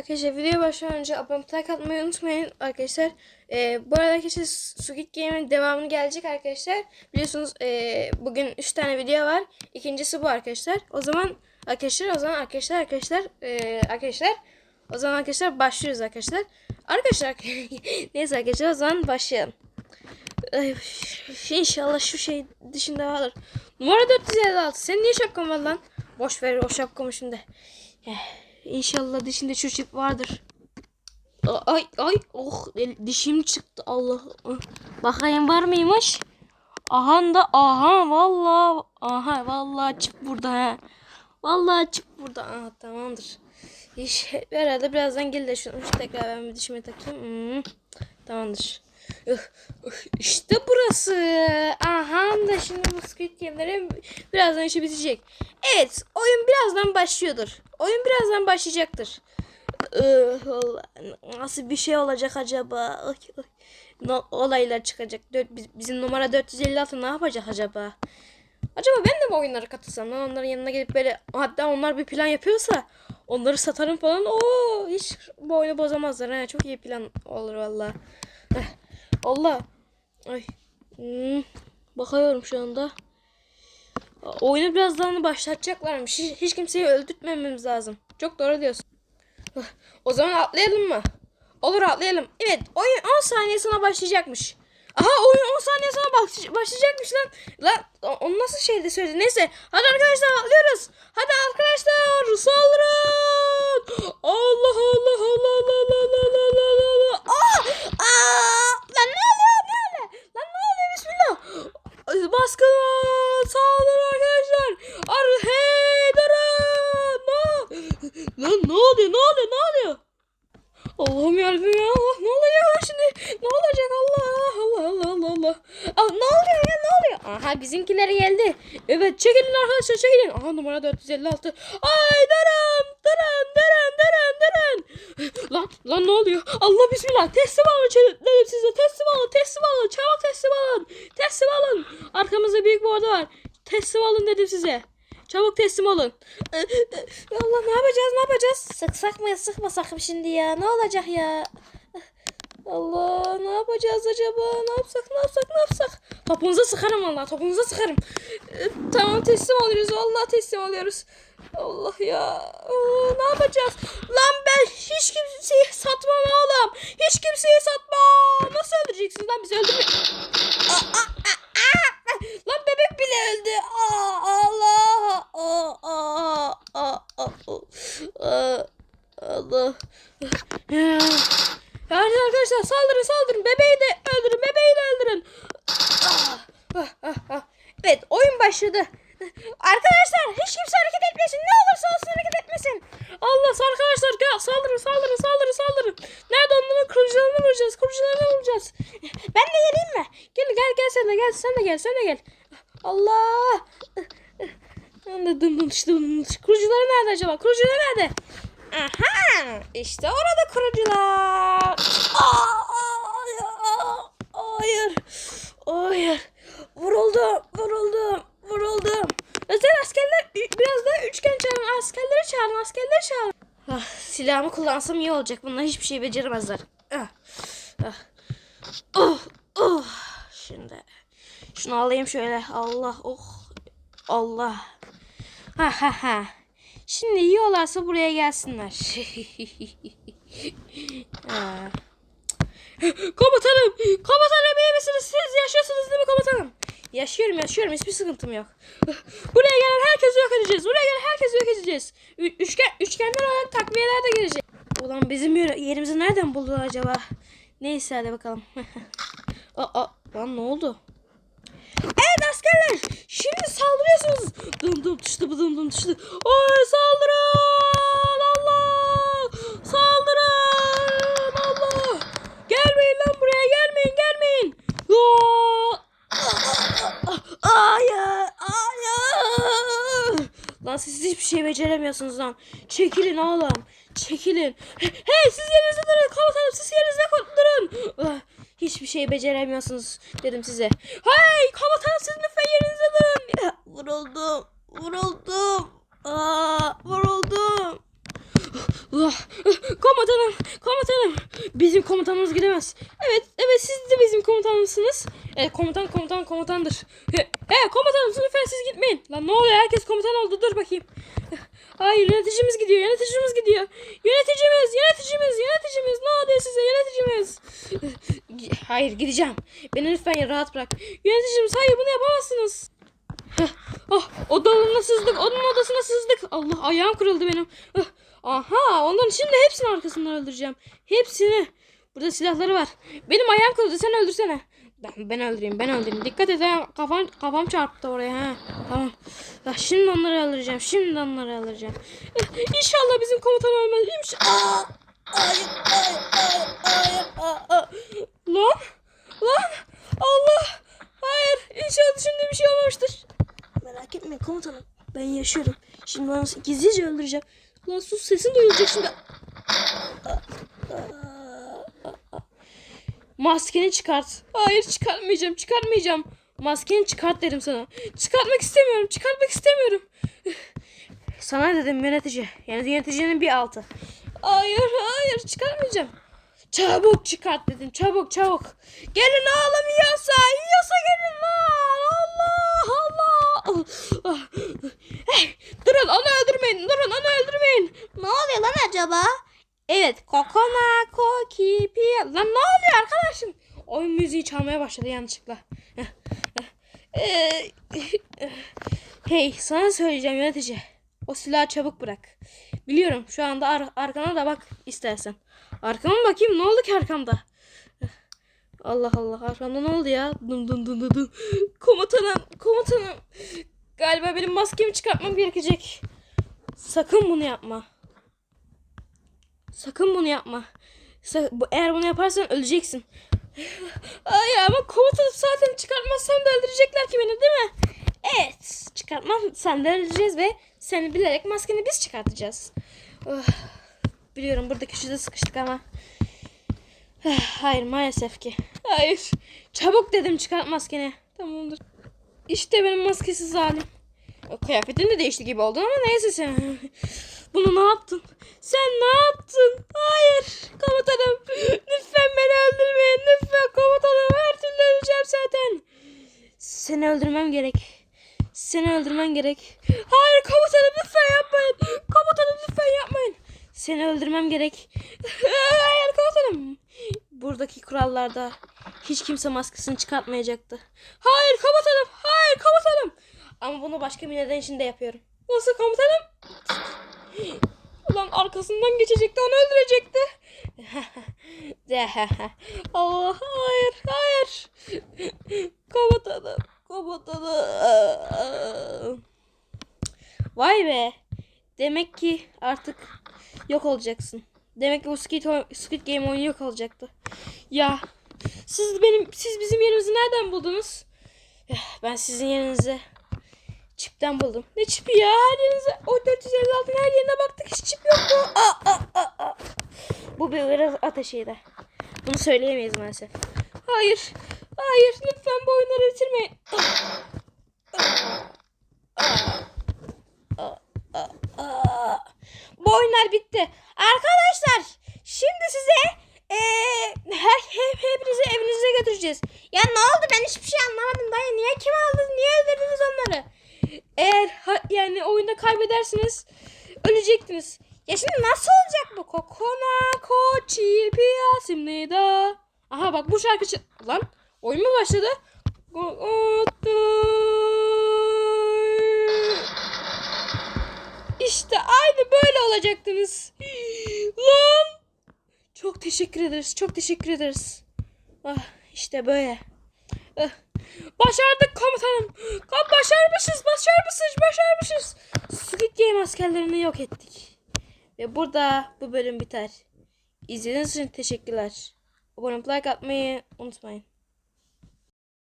Arkadaşlar videoya başlamadan önce abone like atmayı unutmayın arkadaşlar. Ee, bu arada arkadaşlar Squid Game'in devamını gelecek arkadaşlar. Biliyorsunuz ee, bugün 3 tane video var. İkincisi bu arkadaşlar. O zaman arkadaşlar o zaman arkadaşlar arkadaşlar ee, arkadaşlar o zaman arkadaşlar başlıyoruz arkadaşlar. Arkadaşlar neyse arkadaşlar o zaman başlayalım. Ay, İnşallah şu şey dışında vardır. Numara 456. Senin niye şapkan var lan? Boş ver o şapkamı şimdi. Eh, İnşallah dişinde çocuk vardır. Ay ay oh dişim çıktı Allah. Bakayım var mıymış? Aha da aha vallahi aha vallahi çık burada ha. Vallahi çık burada. Aha tamamdır. İş herhalde birazdan gel de şunu tekrar ben bir dişime takayım. Hmm, tamamdır. İşte burası. Aha da şimdi bu Squid Game'lerin birazdan işi bitecek. Evet oyun birazdan başlıyordur. Oyun birazdan başlayacaktır. Allah, nasıl bir şey olacak acaba? Ay, ay. No, olaylar çıkacak. Bizim numara 456 ne yapacak acaba? Acaba ben de mi oyunlara katılsam? Lan onların yanına gelip böyle hatta onlar bir plan yapıyorsa onları satarım falan. Oo hiç bu oyunu bozamazlar. Ha. Çok iyi plan olur valla. Allah. Ay. Hmm, Bakıyorum şu anda. Oyunu birazdan başlatacaklarmış. Hiç, hiç kimseyi öldürtmememiz lazım. Çok doğru diyorsun. O zaman atlayalım mı? Olur atlayalım. Evet oyun 10 saniye sonra başlayacakmış. Aha oyun 10 saniye sonra başlayacakmış lan. Lan onu nasıl şeyde söyledi? Neyse. Hadi arkadaşlar atlıyoruz. Hadi arkadaşlar saldırın. Allah Allah Allah Allah Allah Allah. Aha bizimkiler geldi. Evet çekilin arkadaşlar çekilin. Aha numara 456. Ay durun. Durun durun durun durun. Lan lan ne oluyor? Allah bismillah. Teslim alın dedim size. Teslim alın. Teslim alın. Çabuk teslim alın. Teslim alın. Arkamızda büyük bir ordu var. Teslim alın dedim size. Çabuk teslim olun. Allah ne yapacağız ne yapacağız? Sıksak mı sıkmasak mı şimdi ya? Ne olacak ya? Allah ne yapacağız acaba? Ne yapsak ne yapsak ne yapsak? Topunuza sıkarım Allah topunuza sıkarım. Ee, tamam teslim oluyoruz. Allah teslim oluyoruz. Allah ya. Aa, ne yapacağız? Lan ben hiç kimseyi satmam oğlum. Hiç kimseyi satmam. Nasıl öldüreceksiniz lan bizi öldürme. Lan bebek bile öldü. Aa, Allah. Aa, aa, aa, aa. Allah. Ya. Yani arkadaşlar saldırın saldırın. Bebeği de öldürün. Bebeği de öldürün. Evet oyun başladı. Arkadaşlar hiç kimse hareket etmesin. Ne olursa olsun hareket etmesin. Allah arkadaşlar gel saldırın saldırın saldırın saldırın. Nerede onların kurucularını vuracağız. Kurucularını vuracağız. Ben de geleyim mi? Gel gel gel sen de gel. Sen de gel sen de gel. Allah. Ben de dım. Kurucuları nerede acaba? Kurucuları nerede? Aha! İşte orada kurucular. Aa, aa, hayır. Hayır. Vuruldum. Vuruldum. Vuruldum. Özel askerler biraz daha üçgen çağırın. Askerleri çağırın. Askerleri çağırın. Ah, silahımı kullansam iyi olacak. Bunlar hiçbir şey beceremezler. Ah, ah. Oh, oh. Şimdi şunu alayım şöyle. Allah oh. Allah. Ha ha ha. Şimdi yiyorlarsa buraya gelsinler. Komutanım, komutanım iyi misiniz? Siz yaşıyorsunuz değil mi komutanım? Yaşıyorum, yaşıyorum. Hiçbir sıkıntım yok. Buraya gelen herkesi yok edeceğiz. Buraya gelen herkesi yok edeceğiz. Ü- üçgen, üçgenden olarak takviyeler de gelecek. Ulan bizim yer- yerimizi nereden buldular acaba? Neyse hadi bakalım. aa, aa, lan ne oldu? Evet askerler şimdi saldırıyorsunuz. Dım dım tıştı dım dım tıştı. Oy saldırın Allah. Saldırın Allah. Gelmeyin lan buraya gelmeyin gelmeyin. Aa! Hayır hayır. Lan siz hiçbir şey beceremiyorsunuz lan. Çekilin oğlum. Çekilin. Hey siz yerinizde durun komutanım siz yerinizde şey beceremiyorsunuz dedim size. Hey komutanım siz lütfen yerinizde durun. Vuruldum. Vuruldum. Aa, vuruldum. Allah. Komutanım, komutanım. Bizim komutanımız gidemez. Evet, evet siz de bizim komutanımsınız. Evet, komutan komutan komutandır. He, he komutanım lütfen siz gitmeyin. Lan ne oluyor? Herkes komutan oldu. Dur bakayım. Hayır, yöneticimiz gidiyor. Yöneticimiz gidiyor. Yöneticimiz, yöneticimiz, yöneticimiz. Ne oluyor size yöneticimiz? Hayır, gideceğim. Beni lütfen rahat bırak. Yöneticimiz, hayır bunu yapamazsınız. Oh, odalarına sızdık. Onun odasına sızdık. Allah ayağım kırıldı benim. Heh, Aha onların şimdi hepsini arkasından öldüreceğim. Hepsini. Burada silahları var. Benim ayağım kırıldı. Sen öldürsene. Ben, ben öldüreyim. Ben öldüreyim. Dikkat et. Kafam, kafam çarptı oraya. Ha. Tamam. Ya şimdi onları öldüreceğim. Şimdi onları öldüreceğim. Eh, İnşallah bizim komutan ölmez. İnşallah. Hayır, hayır, hayır, hayır. Lan. Lan. Allah. Hayır. İnşallah şimdi bir şey olmamıştır. Merak etme komutanım. Ben yaşıyorum. Şimdi onu gizlice öldüreceğim. Lan sus sesin duyulacak şimdi. Maskeni çıkart. Hayır çıkartmayacağım çıkartmayacağım. Maskeni çıkart dedim sana. Çıkartmak istemiyorum çıkartmak istemiyorum. Sana dedim yönetici. Yani yöneticinin bir altı. Hayır hayır çıkartmayacağım. Çabuk çıkart dedim çabuk çabuk. Gelin oğlum yiyorsa yiyorsa gelin lan. Allah Allah. Ah. Durun onu öldürmeyin durun onu öldürmeyin. Ne oluyor lan acaba? Evet kokona koki pi. Lan ne oluyor arkadaşım? Oyun müziği çalmaya başladı yanlışlıkla. Hey sana söyleyeceğim yönetici. O silahı çabuk bırak. Biliyorum şu anda ar- arkana da bak istersen. Arkama bakayım ne oldu ki arkamda? Allah Allah arkamda ne oldu ya? Dum dum dum dum dum. Komutanım komutanım. Galiba benim maskemi çıkartmam gerekecek. Sakın bunu yapma. Sakın bunu yapma. Eğer bunu yaparsan öleceksin. Ay ama komutanım zaten çıkartmazsam da öldürecekler ki beni değil mi? Evet. Çıkartmam sen de öleceğiz ve seni bilerek maskeni biz çıkartacağız. Oh, biliyorum burada köşede sıkıştık ama. Ah, Hayır maalesef ki. Hayır. Çabuk dedim çıkart maskeni. Tamamdır. İşte benim maskesiz halim. Kıyafetin de değişti gibi oldu ama neyse sen. Bunu ne yaptın? Sen ne yaptın? Hayır. Komutanım. Lütfen beni öldürmeyin. Lütfen komutanım. Her türlü öleceğim zaten. Seni öldürmem gerek. Seni öldürmem gerek. Hayır komutanım lütfen yapmayın. Komutanım lütfen yapmayın. Seni öldürmem gerek. Hayır komutanım. Buradaki kurallarda hiç kimse maskesini çıkartmayacaktı. Hayır komutanım. Hayır komutanım. Ama bunu başka bir neden için de yapıyorum. Nasıl komutanım? Ulan arkasından geçecekti onu öldürecekti. Allah hayır hayır. Komutanım komutanım. Vay be. Demek ki artık yok olacaksın. Demek ki bu Squid, Squid Game oyunu yok olacaktı. Ya siz benim siz bizim yerimizi nereden buldunuz? Eh, Ben sizin yerinize çipten buldum. Ne çipi ya? Her yerinize o 456'ın her yerine baktık hiç çip yoktu. Aa, aa, aa, aa. Bu bir ıraz ateşiydi. Bunu söyleyemeyiz maalesef. Hayır. Hayır. Lütfen bu oyunları bitirmeyin. Bu oyunlar bitti. Arkadaşlar şimdi size eee her, hep, hepinizi evinize götüreceğiz. Ya ne oldu ben hiçbir şey anlamadım dayı. Niye kim aldı? Niye öldürdünüz onları? Eğer ha- yani oyunda kaybedersiniz ölecektiniz. Ya şimdi nasıl olacak bu? Kokona kochi pia simnida. Aha bak bu şarkı çı- Lan oyun mu başladı? İşte aynı böyle olacaktınız. Lan. Çok teşekkür ederiz. Çok teşekkür ederiz. Ah, işte böyle. Ah, Başardık komutanım. Başarmışız, başarmışız, başarmışız. Squid Game askerlerini yok ettik. Ve burada bu bölüm biter. İzlediğiniz için teşekkürler. Abone like atmayı unutmayın.